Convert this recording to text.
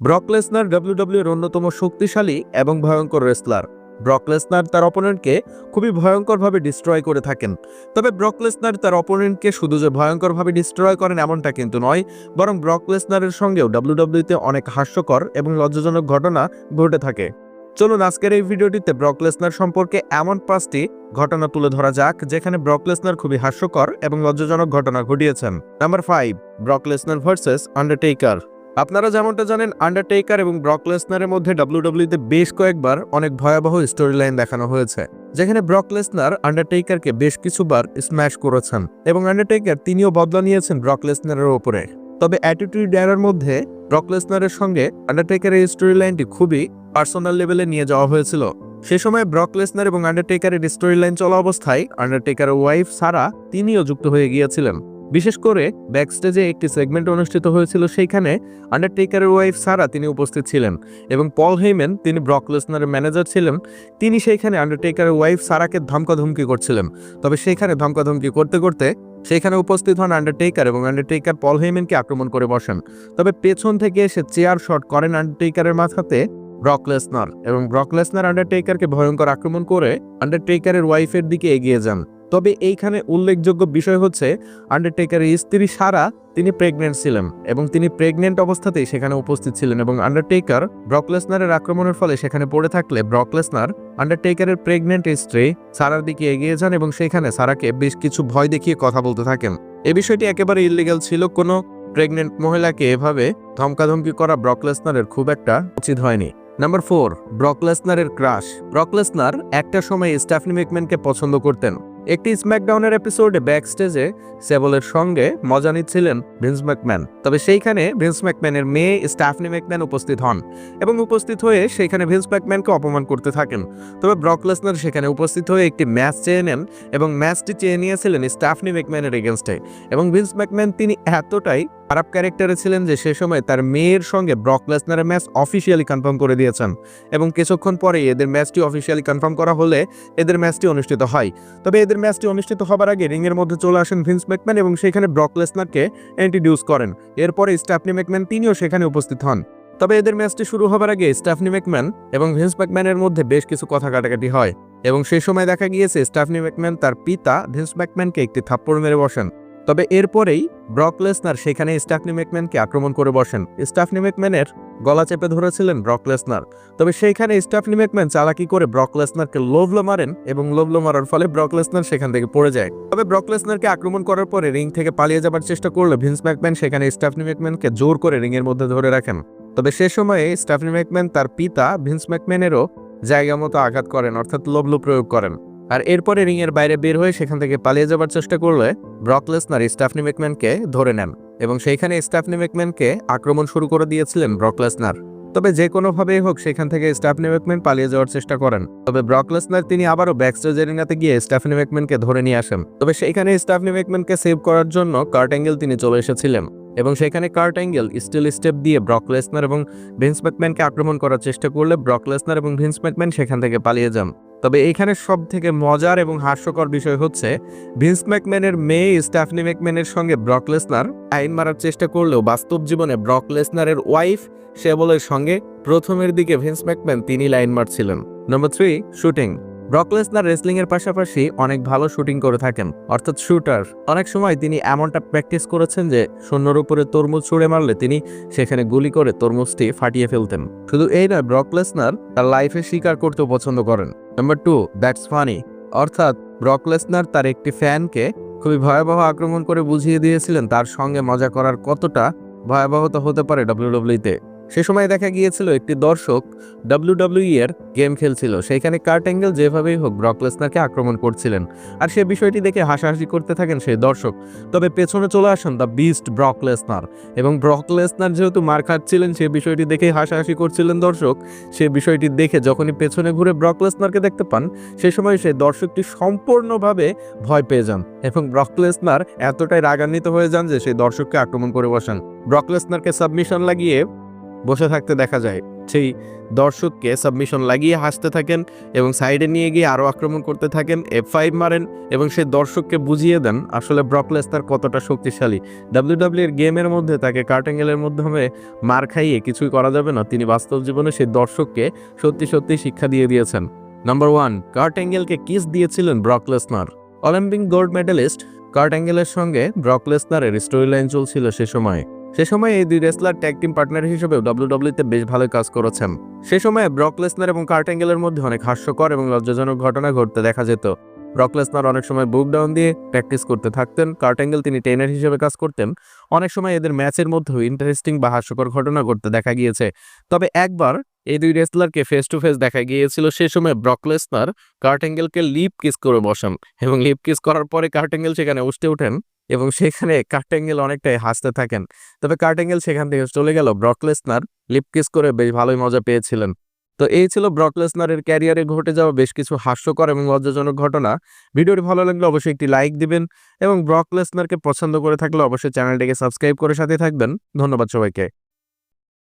Brock Lesnar WWE এর অন্যতম শক্তিশালী এবং ভয়ঙ্কর রেসলার। ব্রকলেসনার তার অপোনেন্টকে খুবই ভয়ঙ্করভাবে ডিস্ট্রয় করে থাকেন। তবে ব্রকলেসনার তার অপোনেন্টকে শুধু যে ভয়ঙ্করভাবে ডিস্ট্রয় করেন এমনটা কিন্তু নয়, বরং ব্রকলেসনারের সঙ্গেও ডাব্লিউডাব্লিউতে অনেক হাস্যকর এবং লজ্জাজনক ঘটনা ঘটে থাকে। চলুন আজকের এই ভিডিওটিতে ব্রকলেসনার সম্পর্কে এমন পাঁচটি ঘটনা তুলে ধরা যাক, যেখানে ব্রকলেসনার খুবই হাস্যকর এবং লজ্জাজনক ঘটনা ঘটিয়েছেন। Number five Brock Lesnar versus Undertaker আপনারা যেমনটা জানেন আন্ডারটেকার এবং ব্রক লেসনারের মধ্যে ডাব্লিউডাব্লিউতে বেশ কয়েকবার অনেক ভয়াবহ স্টোরি লাইন দেখানো হয়েছে, যেখানে ব্রক লেসনার আন্ডারটেকারকে বেশ কিছুবার স্ম্যাশ করেছেন এবং আন্ডারটেকার তিনিও বদলা নিয়েছেন ব্রক লেসনারের ওপরে। তবে অ্যাটিটিউড এরার মধ্যে ব্রক লেসনারের সঙ্গে আন্ডারটেকারের স্টোরি লাইনটি খুবই পার্সোনাল লেভেলে নিয়ে যাওয়া হয়েছিল। সে সময় ব্রক লেসনার এবং আন্ডারটেকারের স্টোরি লাইন চলা অবস্থায় আন্ডারটেকারের ওয়াইফ সারা তিনিও যুক্ত হয়ে গিয়েছিলেন। বিশেষ করে ব্যাকস্টেজে একটি সেগমেন্ট অনুষ্ঠিত হয়েছিল সেইখানে আন্ডারটেকারের ওয়াইফ সারা তিনি উপস্থিত ছিলেন এবং পল হেইমেন তিনি ব্রক লেসনারের ম্যানেজার ছিলেন। তিনি সেইখানে আন্ডারটেকারের ওয়াইফ সারাকে ধমকাধমকি করছিলেন। তবে সেইখানে ধমকাধমকি করতে করতে সেখানে উপস্থিত হন আন্ডারটেকার এবং আন্ডারটেকার পল হেইমেনকে আক্রমণ করে বসেন। তবে পেছন থেকে এসে চেয়ার শট করেন আন্ডারটেকারের মাথাতে ব্রক লেসনার এবং ব্রক লেসনার আন্ডারটেকারকে ভয়ঙ্কর আক্রমণ করে আন্ডারটেকারের ওয়াইফের দিকে এগিয়ে যান। তবে এইখানে উল্লেখযোগ্য বিষয় হচ্ছে আন্ডারটেকারের স্ত্রী সারা তিনি প্রেগনেন্ট ছিলেন এবং তিনি প্রেগনেন্ট অবস্থাতেই সেখানে উপস্থিত ছিলেন এবং আন্ডারটেকার ব্রকলেসনারের আক্রমণের ফলে সেখানে পড়ে থাকলে ব্রকলেসনার আন্ডারটেকারের প্রেগনেন্ট স্ত্রী সারার দিকে এগিয়ে যান এবং সেখানে সারাকে বেশ কিছু ভয় দেখিয়ে কথা বলতে থাকেন। এ বিষয়টি একেবারে ইলিগাল ছিল, কোনো প্রেগনেন্ট মহিলাকে এভাবে ধমকাধমকি করা ব্রকলেসনারের খুব একটা উচিত হয়নি। নাম্বার ফোর ব্রকলেসনারের ক্রাশ ব্রকলেসনার একটা সময় স্টাফনি মেকম্যানকে পছন্দ করতেন। একটি স্ম্যাকডাউনের এপিসোডে ব্যাকস্টেজে সেবলের সঙ্গে মজা নিচ্ছিলেন ভিন্স ম্যাকম্যান। তবে সেইখানে ভিন্স ম্যাকম্যানের মেয়ে স্টাফনি ম্যাকম্যান উপস্থিত হন এবং উপস্থিত হয়ে সেখানে ভিন্স ম্যাকম্যানকে অপমান করতে থাকেন। তবে ব্রকলেসনার সেখানে উপস্থিত হয়ে একটি ম্যাচ চেয়ে নেন এবং ম্যাচটি চেয়ে নিয়েছিলেন স্টাফনি ম্যাকম্যানের এগেনস্টে। এবং ভিন্স ম্যাকম্যান তিনি এতটাই খারাপ ক্যারেক্টারে ছিলেন যে সে সময় তার মেয়ের সঙ্গে ব্রক লেসনারের ম্যাচ অফিসিয়ালি কনফার্ম করে দিয়েছেন এবং কিছুক্ষণ পরেই এদের ম্যাচটি অফিসিয়ালি কনফার্ম করা হলে এদের ম্যাচটি অনুষ্ঠিত হয়। তবে এদের ম্যাচটি অনুষ্ঠিত হবার আগে রিংয়ের মধ্যে চলে আসেন ভিন্স ম্যাকম্যান এবং সেখানে ব্রক লেসনারকে ইন্ট্রোডিউস করেন। এরপরে স্টাফনি ম্যাকম্যান তিনিও সেখানে উপস্থিত হন। তবে এদের ম্যাচটি শুরু হবার আগে স্টাফনি ম্যাকম্যান এবং ভিন্স ম্যাকম্যানের মধ্যে বেশ কিছু কথা কাটাকাটি হয় এবং সেই সময় দেখা গিয়েছে স্টাফনি ম্যাকম্যান তার পিতা ভিন্স ম্যাকম্যানকে একটি থাপ্পড় মেরে বসেন। তবে এরপরেই ব্রকলেসনার সেখানে স্টাফনি ম্যাকম্যানকে আক্রমণ করে বসেন। স্টাফনি ম্যাকম্যানের গলা চেপে ধরেছিলেন ব্রকলেসনার তবে সেইখানে স্টাফনি ম্যাকম্যান চালাকি করে ব্রকলেসনারকে লোভলো মারেন এবং লোভলো মারার ফলে ব্রকলেসনার সেখান থেকে পড়ে যায়। তবে ব্রকলেসনারকে আক্রমণ করার পরে রিং থেকে পালিয়ে যাবার চেষ্টা করলে ভিন্স ম্যাকম্যান সেখানে স্টাফনি ম্যাকম্যানকে জোর করে রিংয়ের মধ্যে ধরে রাখেন। তবে সে সময়ে স্টাফনি ম্যাকম্যান তার পিতা ভিন্স ম্যাকম্যানেরও জায়গা মতো আঘাত করেন, অর্থাৎ লোভলো প্রয়োগ করেন। আর এরপরে রিংয়ের বাইরে বের হয়ে সেখান থেকে পালিয়ে যাবার চেষ্টা করলে ব্রকলেসনার স্টাফনি ম্যাকম্যানকে ধরে নেন এবং সেইখানে স্টাফনি ম্যাকম্যানকে আক্রমণ শুরু করে দিয়েছিলেন ব্রকলেসনার তবে যে কোনোভাবেই হোক সেখান থেকে স্টাফনি ম্যাকম্যান পালিয়ে যাওয়ার চেষ্টা করেন। তবে ব্রকলেসনার তিনি আবারও ব্যাকস্টেজ এরিনাতে গিয়ে স্টাফনি ম্যাকম্যানকে ধরে নিয়ে আসেন। তবে সেইখানে স্টাফনি ম্যাকম্যানকে সেভ করার জন্য কার্ট অ্যাঙ্গেল তিনি চলে এসেছিলেন এবং সেখানে কার্ট অ্যাঙ্গেল স্টিল স্টেপ দিয়ে ব্রকলেসনার এবং ভিন্স ম্যাকম্যানকে আক্রমণ করার চেষ্টা করলে ব্রকলেসনার এবং ভিন্স ম্যাকম্যান সেখান থেকে পালিয়ে যান। তবে এইখানে সব থেকে মজার এবং হাস্যকর বিষয় হচ্ছে, ভিন্স ম্যাকম্যানের মেয়ে স্টাফনি ম্যাকম্যানের সঙ্গে ব্রকলেসনার আইন মারার চেষ্টা করলেও বাস্তব জীবনে ব্রকলেসনারের ওয়াইফ শেবলের সঙ্গে প্রথমের দিকে ভিন্স ম্যাকম্যান তিনি line মারছিলেন। Number three, shooting. Brock Lesnar wrestling এর পাশাপাশি অনেক ভালো শুটিং করে থাকেন, অর্থাৎ শুটার। অনেক সময় তিনি এমনটা প্র্যাকটিস করেছেন যে শূন্যর উপরে তরমুজ ছুঁড়ে মারলে তিনি সেখানে গুলি করে তরমুজটি ফাটিয়ে ফেলতেন। শুধু এই নয় ব্রকলেসনার তার লাইফে স্বীকার করতেও পছন্দ করেন। নাম্বার টু দ্যাটস ফানি অর্থাৎ ব্রকলেসনার তার একটি ফ্যানকে খুবই ভয়াবহ আক্রমণ করে বুঝিয়ে দিয়েছিলেন, তার সঙ্গে মজা করার কতটা ভয়াবহতা হতে পারে ডাব্লিউডব্লিউতে সে সময় দেখা গিয়েছিল একটি দর্শক ডাব্লিউডব্লিউই এর গেম খেলছিল। সেইখানে কার্ট অ্যাঙ্গেল যেভাবেই হোক, ব্রক লেসনারকে আক্রমণ করছিলেন। আর সে বিষয়টি দেখে হাসাহাসি করতে থাকেন সেই দর্শক। তবে পেছনে চলে আসেন দ্য বিস্ট ব্রক লেসনার। এবং ব্রক লেসনার যেহেতু মার খাচ্ছিলেন, সে বিষয়টি দেখে হাসাহাসি করছিলেন দর্শক। সে বিষয়টি দেখে যখনই পেছনে ঘুরে ব্রক লেসনারকে দেখতে পান, সে সময় সেই দর্শকটি সম্পূর্ণভাবে ভয় পেয়ে যান এবং ব্রক লেসনার এতটাই রাগান্বিত হয়ে যান যে সেই দর্শককে আক্রমণ করে বসেন। ব্রক লেসনারকে সাবমিশন লাগিয়ে বসে থাকতে দেখা যায়। সেই দর্শককে সাবমিশন লাগিয়ে হাসতে থাকেন এবং সাইডে নিয়ে গিয়ে আরও আক্রমণ করতে থাকেন এফ ফাইভ মারেন এবং সেই দর্শককে বুঝিয়ে দেন আসলে ব্রকলেস্তার কতটা শক্তিশালী। ডাব্লিউডাব্লিউ এর গেমের মধ্যে তাকে কার্টেঙ্গেলের মাধ্যমে মার খাইয়ে কিছুই করা যাবে না। তিনি বাস্তব জীবনে সেই দর্শককে সত্যি সত্যি শিক্ষা দিয়ে দিয়েছেন। নাম্বার ওয়ান কার্ট অ্যাঙ্গেলকে কিস দিয়েছিলেন Brock Lesnar. Olympic gold medalist Kurt অ্যাঙ্গেলের সঙ্গে ব্রক লেসনারের স্টোরি লাইন চলছিল সে সময়। সে সময় এই দুই রেসলার ট্যাগ টিম পার্টনার হিসেবেও ডাব্লিউডাব্লিউতে বেশ ভালো কাজ করেছেন। সে সময় ব্রক লেসনার এবং কার্ট অ্যাঙ্গেলের মধ্যে অনেক হাস্যকর এবং লজ্জাজনক ঘটনা ঘটতে দেখা যেত। ব্রক লেসনার অনেক সময় বুক ডাউন দিয়ে প্র্যাকটিস করতে থাকতেন কার্ট অ্যাঙ্গেল তিনি ট্রেনার হিসেবে কাজ করতেন, অনেক সময় এদের ম্যাচের মধ্যেও ইন্টারেস্টিং বা হাস্যকর ঘটনা ঘটতে দেখা গিয়েছে। তবে একবার এই দুই রেসলারকে ফেস টু ফেস দেখা গিয়েছিল, সে সময় ব্রক লেসনার কার্ট অ্যাঙ্গেলকে লিপ কিস করে বসান এবং লিপ কিস করার পরে কার্ট অ্যাঙ্গেল সেখানে উঠতে ওঠেন। এবং সেখানে কার্টেঙ্গেল অনেকটাই হাসতে থাকেন। তবে কার্টেঙ্গেল সেখান থেকে চলে গেল ব্রকলেসনার লিপকিস লিপ কিস করে বেশ ভালোই মজা পেয়েছিলেন। তো এই ছিল ব্রকলেসনারের ক্যারিয়ারে ঘটে যাওয়া বেশ কিছু হাস্যকর এবং লজ্জাজনক ঘটনা। ভিডিওটি ভালো লাগলে অবশ্যই একটি লাইক দিবেন এবং ব্রকলেসনারকে পছন্দ করে থাকলে অবশ্যই চ্যানেলটিকে সাবস্ক্রাইব করে সাথে থাকবেন। ধন্যবাদ সবাইকে।